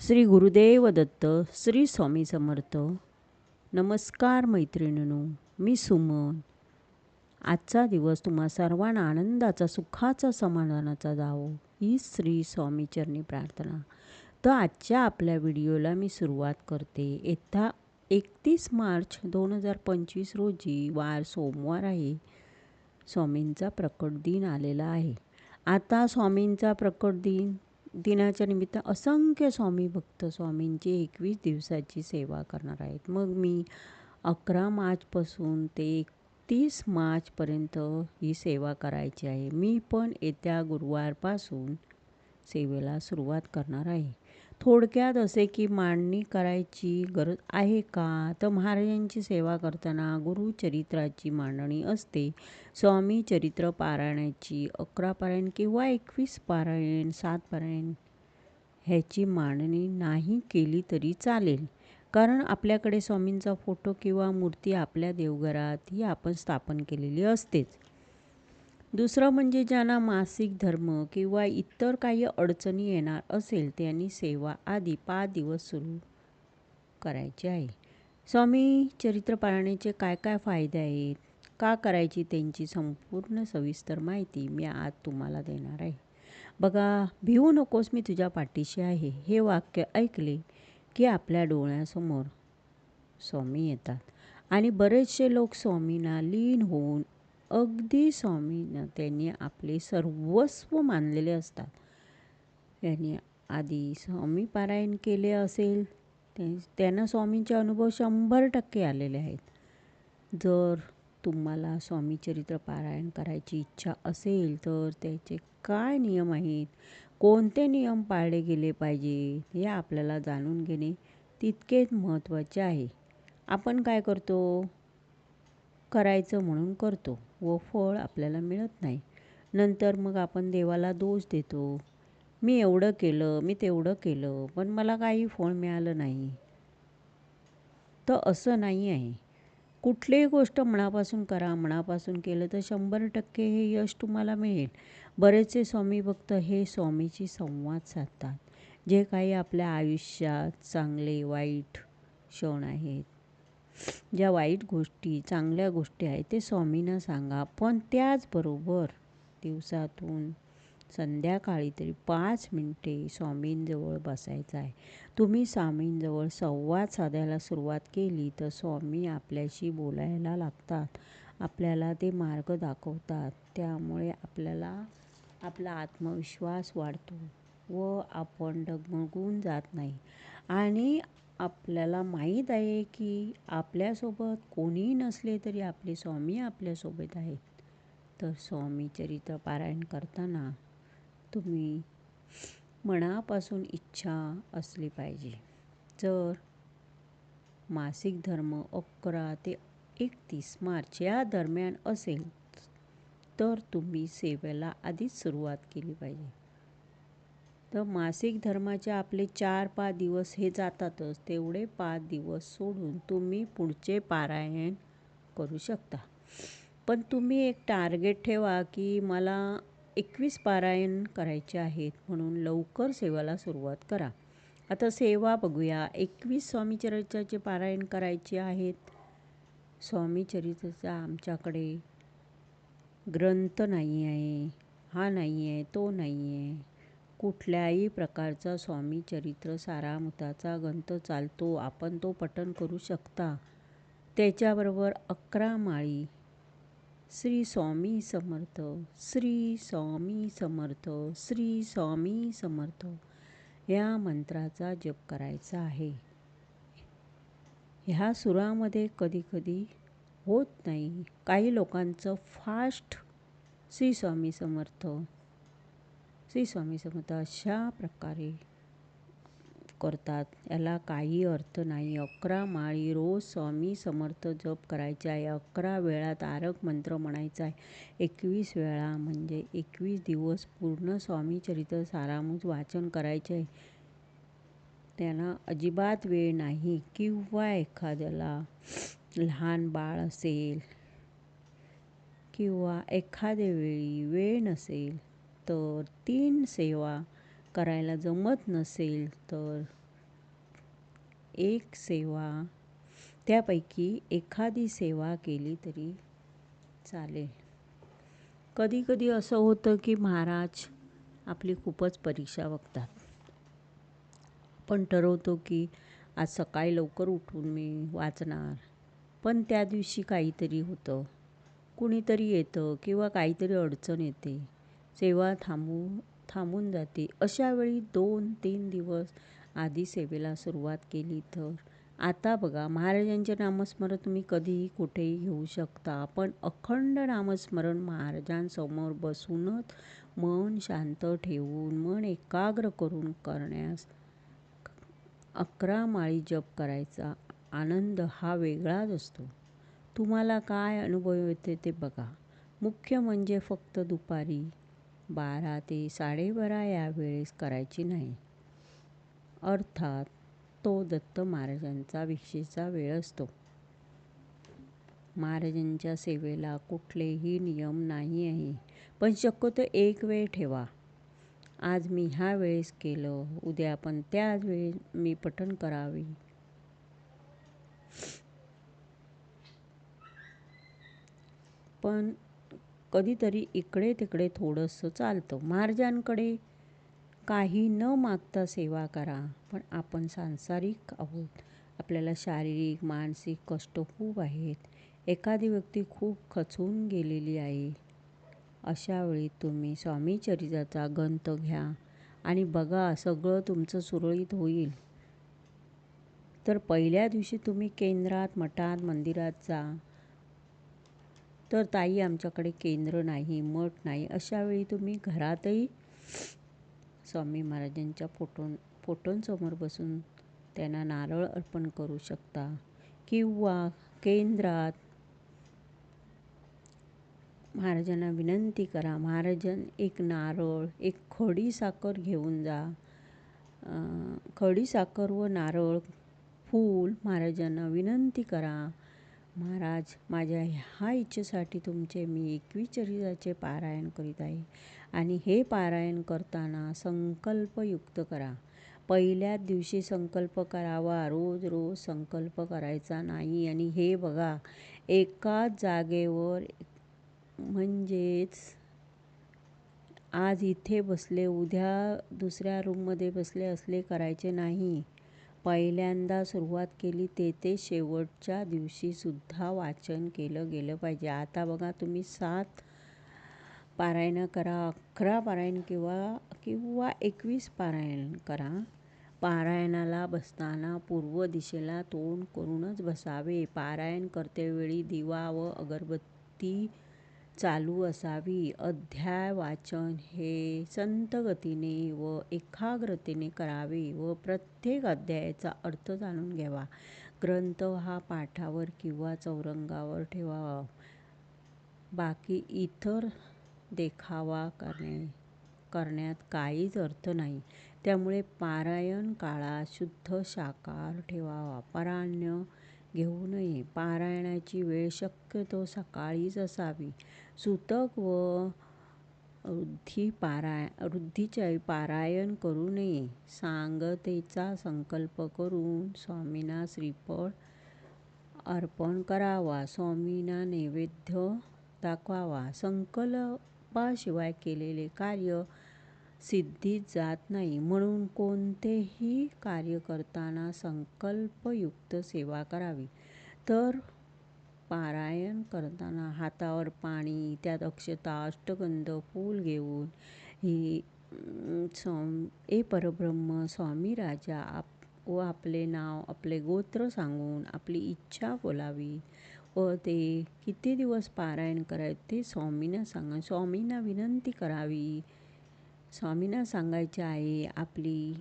श्री गुरुदेव दत्त श्री स्वामी समर्थ. नमस्कार मैत्रिणीनो मी सुमन. आजचा दिवस तुम्हा सर्वांना आनंदाचा सुखाचा समाधानाचा जावो ही श्री स्वामीचरणी प्रार्थना. तर आजच्या आपल्या व्हिडिओला मी सुरुवात करते. येत्या एकतीस मार्च दोन हजार पंचवीस रोजी वार सोमवार आहे. स्वामींचा प्रकट दिन आलेला आहे. आता स्वामींचा प्रकट दिन दिनाच्या निमित्त असंख्य स्वामी भक्त स्वामींची एकवीस दिवसाची सेवा करणार आहेत. मग मी अकरा मार्चपासून ते एकतीस मार्चपर्यंत ही सेवा करायची आहे. मी पण येत्या गुरुवारपासून सेवेला सुरुवात करणार आहे. थोडक्यात असे की मांडणी करायची गरज आहे का? तर महाराजांची सेवा करताना गुरुचरित्राची मांडणी असते. स्वामी चरित्र पारायणाची अकरा पारायण किंवा एकवीस पारायण सात पारायण ह्याची मांडणी नाही केली तरी चालेल. कारण आपल्याकडे स्वामींचा फोटो किंवा मूर्ती आपल्या देवघरात ही आपण स्थापन केलेली असतेच. दुसरं म्हणजे ज्यांना मासिक धर्म किंवा इतर काही अडचणी येणार असेल त्यांनी सेवा आधी पाच दिवस सुरू करायची आहे. स्वामी चरित्र पाळण्याचे काय काय फायदे आहेत? का करायची त्यांची संपूर्ण सविस्तर माहिती मी आज तुम्हाला देणार आहे. बघा भिवू नकोस मी तुझ्या पाठीशी आहे. हे वाक्य ऐकले की आपल्या डोळ्यासमोर स्वामी येतात. आणि बरेचसे लोक स्वामींना लीन होऊन अगदी स्वामींना त्यांनी आपले सर्वस्व मानलेले असतात. त्यांनी आधी स्वामी पारायण केले असेल त्यांना स्वामींचे अनुभव शंभर टक्के आलेले आहेत. जर तुम्हाला स्वामी चरित्र पारायण करायची इच्छा असेल तर त्याचे काय नियम आहेत? कोणते नियम पाळले गेले पाहिजे? हे आपल्याला जाणून घेणे तितकेच महत्त्वाचे आहे. आपण काय करतो? करायचं म्हणून करतो. व फळ आपल्याला मिळत नाही. नंतर मग आपण देवाला दोष देतो. मी एवढं केलं मी तेवढं केलं पण मला काही फळ मिळालं नाही. तर असं नाही आहे. कुठलीही गोष्ट मनापासून करा मनापासून केलं तर शंभर टक्के हे यश तुम्हाला मिळेल. बरेचसे स्वामी भक्त हे स्वामीची संवाद साधतात. जे काही आपल्या आयुष्यात चांगले वाईट क्षण आहेत ज्या वाईट गोष्टी चांगल्या गोष्टी आहेत ते स्वामींना सांगा. पण त्याचबरोबर दिवसातून संध्याकाळी तरी पाच मिनटे स्वामींजवळ बसायचं आहे. तुम्ही स्वामींजवळ संवाद साधायला सुरुवात केली तर स्वामी आपल्याशी बोलायला लागतात. आपल्याला ते मार्ग दाखवतात. त्यामुळे आपल्याला आपला आत्मविश्वास वाढतो व आपण डगमगून जात नाही. आणि आपल्याला माहीत आहे की आपल्यासोबत कोणीही नसले तरी आपले स्वामी आपल्यासोबत आहेत. तर स्वामी चरित्र पारायण करताना तुम्ही मनापासून इच्छा असली पाहिजे. जर मासिक धर्म अकरा ते एकतीस मार्च या दरम्यान असेल तर तुम्ही सेवेला आधीच सुरुवात केली पाहिजे. तर मासिक धर्माचे आपले चार पाच दिवस हे जातातच. तेवढे पाच दिवस सोडून तुम्ही पुढचे पारायण करू शकता. पण तुम्ही एक टार्गेट ठेवा की मला एकवीस पारायण करायचे आहेत म्हणून लवकर सेवाला सुरुवात करा. आता सेवा बघूया. एकवीस स्वामीचरित्राचे पारायण करायचे आहेत. स्वामीचरित्राचा आमच्याकडे ग्रंथ नाही आहे हा नाही आहे तो नाही आहे कुठल्याही प्रकारचा स्वामीचरित्र सारामुताचा ग्रंथ चालतो. आपण तो पठण करू शकता. त्याच्याबरोबर अकरा माळी. श्री स्वामी समर्थ श्री स्वामी समर्थ श्री स्वामी समर्थ या मंत्राचा जप करायचा आहे. ह्या सुरामध्ये कधीकधी होत नाही. काही लोकांचं फास्ट श्री स्वामी समर्थ श्री स्वामी समर्थ अशा प्रकारे करतात. याला काही अर्थ नाही. अकरा माळी रोज स्वामी समर्थ जप करायचे आहे. अकरा वेळा तारक मंत्र म्हणायचा आहे. एकवीस वेळा म्हणजे एकवीस दिवस पूर्ण स्वामी चरित्र सारामूज वाचन करायचे आहे. त्यांना अजिबात वेळ नाही. किंवा एखाद्याला लहान बाळ असेल किंवा एखाद्या वेळी वेळ नसेल तर तीन सेवा करायला जमत नसेल तर एक सेवा त्यापैकी एखादी सेवा केली तरी चालेल. कधी कधी असं होतं की महाराज आपली खूपच परीक्षा बघतात. पण ठरवतो की आज सकाळी लवकर उठून मी वाचणार. पण त्या दिवशी काहीतरी होतं. कुणीतरी येतं किंवा काहीतरी अडचण येते. सेवा थांबू थांबून जाते. अशावेळी दोन तीन दिवस आधी सेवेला सुरुवात केली तर. आता बघा महाराजांचे नामस्मरण तुम्ही कधीही कुठेही घेऊ शकता. पण अखंड नामस्मरण महाराजांसमोर बसूनच मन शांत ठेवून मन एकाग्र करून करण्यास अकरा माळी जप करायचा आनंद हा वेगळाच असतो. तुम्हाला काय अनुभव येते ते बघा. मुख्य म्हणजे फक्त दुपारी बारा ते साडेबारा या वेळेस करायची नाही. अर्थात तो दत्त महाराजांचा भिक्षेचा वेळ असतो. महाराजांच्या सेवेला कुठलेही नियम नाही आहे. पण शक्यतो एक वेळ ठेवा. आज मी ह्या वेळेस केलं उद्या पण त्याच वेळेस मी पठण करावे. पण कधीतरी इकडे तिकडे थोडंसं चालतं. महाराजांकडे काही न मागता सेवा करा पण आपण सांसारिक आहोत. आपल्याला शारीरिक मानसिक कष्ट खूप आहेत. एखादी व्यक्ती खूप खचून गेलेली आहे. अशा वेळी तुम्ही स्वामी चरित्राचा ग्रंथ घ्या आणि बघा सगळं तुमचं सुरळीत होईल. तर पहिल्या दिवशी तुम्ही केंद्रात मठात मंदिरात जा. तर ताई आमच्याकडे केंद्र नाही मठ नाही अशावेळी तुम्ही घरातही स्वामी महाराजांच्या फोटों फोटोंसमोर बसून त्यांना नारळ अर्पण करू शकता किंवा केंद्रात महाराजांना विनंती करा महाराजन एक नारळ एक खडी साखर घेऊन जा. खडी साखर व नारळ फूल महाराजांना विनंती करा. महाराज माझ्या ह्या इच्छेसाठी तुमचे मी एकवीस चरित्राचे पारायण करीत आहे. आणि हे पारायण करताना संकल्पयुक्त करा. पहिल्याच दिवशी संकल्प करावा. रोज रोज संकल्प करायचा नाही. आणि हे बघा एकाच जागेवर म्हणजेच आज इथे बसले उद्या दुसऱ्या रूममध्ये बसले असले करायचे नाही. पहिल्यांदा सुरुवात केली ते ते शेवटच्या दिवशीसुद्धा वाचन केलं गेलं पाहिजे. आता बघा तुम्ही सात पारायणं करा अकरा पारायण किंवा किंवा एकवीस पारायण करा. पारायणाला बसताना पूर्व दिशेला तोंड करूनच बसावे. पारायण करतेवेळी दिवा व अगरबत्ती चालू असावी. अध्याय वाचन हे संत गतीने व एकाग्रतेने करावे व प्रत्येक अध्यायाचा अर्थ जाणून घ्यावा. ग्रंथ हा पाठावर किंवा चौरंगावर ठेवावा. बाकी इतर देखावा करणे करण्यात काहीच अर्थ नाही. त्यामुळे पारायण काळात शुद्ध साकार ठेवावा. पराण्य घेऊ नये पारायणाची वेळ शक्यतो सकाळीच असावी. सुतक व वृद्धी पाराय वृद्धीचे पारायण करू नये सांगतेचा संकल्प करून स्वामींना श्रीफळ अर्पण करावा स्वामींना नैवेद्य दाखवावा. संकल्पाशिवाय केलेले कार्य सिद्धीत जात नाही. म्हणून कोणतेही कार्य करताना संकल्पयुक्त सेवा करावी. तर पारायण करताना हातावर पाणी त्यात अक्षता अष्टगंध फूल घेऊन ही स्वाम ए परब्रह्म स्वामी राजा आप व आपले नाव आपले गोत्र सांगून आपली इच्छा बोलावी व ते किती दिवस पारायण करायचे ते स्वामींना सांगा. स्वामींना विनंती करावी स्वामींना सांगायचे आहे आपली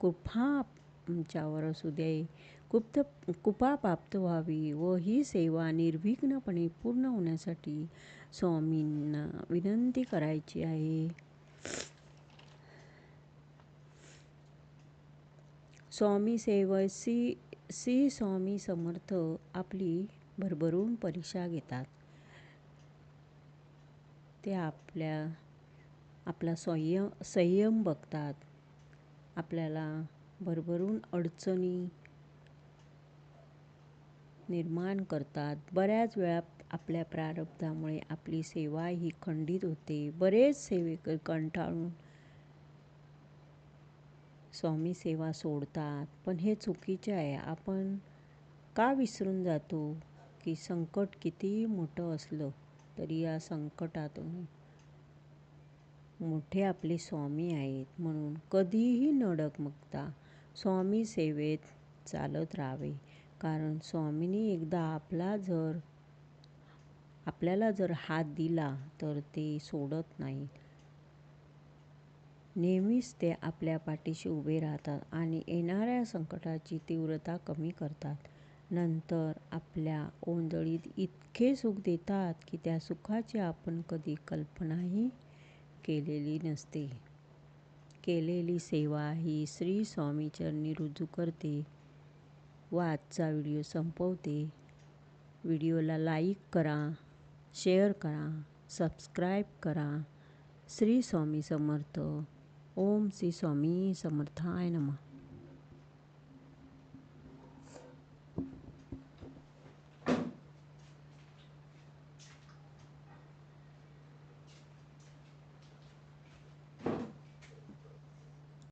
कृपा आमच्यावर असू दे गुप्त कृपा प्राप्त व्हावी व ही सेवा निर्विघ्नपणे पूर्ण होण्यासाठी स्वामींना विनंती करायची आहे. स्वामी सेवसी सी स्वामी समर्थ आपली भरभरून परीक्षा घेतात. ते आपल्या आपला संयम संयम बघतात. आपल्याला भरभरून अडचणी निर्माण करतात. बऱ्याच वेळा आपल्या प्रारब्धामुळे आपली सेवा ही खंडित होते. बरेच सेवेक कंटाळून स्वामी सेवा सोडतात. पण हे चुकीचे आहे. आपण का विसरून जातो की संकट कितीही मोठं असलं तरी या संकटातून मोठे आपले स्वामी आहेत म्हणून कधीही न डगमगता स्वामी सेवेत चालत राहावे. कारण स्वामीनी एकदा आपला जर आपल्याला जर हात दिला तर ते सोडत नाही. नेहमीच ते आपल्या पाठीशी उभे राहतात आणि येणाऱ्या संकटाची तीव्रता कमी करतात. नंतर आपल्या ओंजळीत इतके सुख देतात की त्या सुखाची आपण कधी कल्पनाही केलेली नसते. केलेली सेवा ही श्री स्वामीचरणी रुजू करते व आजचा व्हिडिओ संपवते. व्हिडिओला लाईक करा शेअर करा सबस्क्राईब करा. श्री स्वामी समर्थ. ओम श्री स्वामी समर्थाय नमः.